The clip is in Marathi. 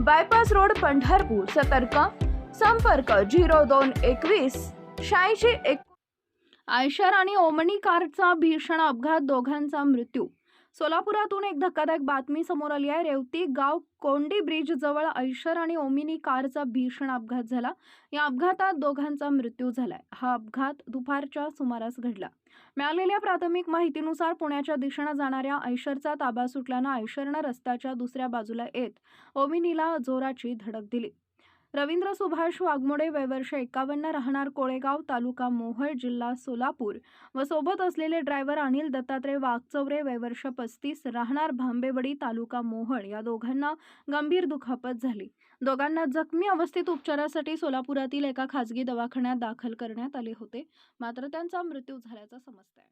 बायपास रोड पंढरपूर सतर्क संपर्क झिरो दोन एकवीस शहाऐंशी एक आयशर आणि ओमनी कारचा भीषण अपघात दोघांचा मृत्यू. सोलापुरातून एक धक्कादायक बातमी समोर आली आहे. रेवती गाव कोंडी ब्रिज जवळ ऐशर आणि ओमिनी कारचा भीषण अपघात झाला. या अपघातात दोघांचा मृत्यू झालाय. हा अपघात दुपारच्या सुमारास घडला. मिळालेल्या प्राथमिक माहितीनुसार पुण्याच्या दिशेनं जाणाऱ्या ऐशरचा ताबा सुटल्यानं ऐशरनं रस्त्याच्या दुसऱ्या बाजूला येत ओमिनीला जोराची धडक दिली. रवींद्र सुभाष वाघमोडे वयवर्ष एकावन्न राहणार कोळेगाव तालुका मोहळ जिल्हा सोलापूर व सोबत असलेले ड्रायव्हर अनिल दत्तात्रय वाघचौरे वयवर्ष पस्तीस राहणार भांबेवडी तालुका मोहळ या दोघांना गंभीर दुखापत झाली. दोघांना जखमी अवस्थेत उपचारासाठी सोलापुरातील एका खासगी दवाखान्यात दाखल करण्यात आले होते. मात्र त्यांचा मृत्यू झाल्याचं समजतंय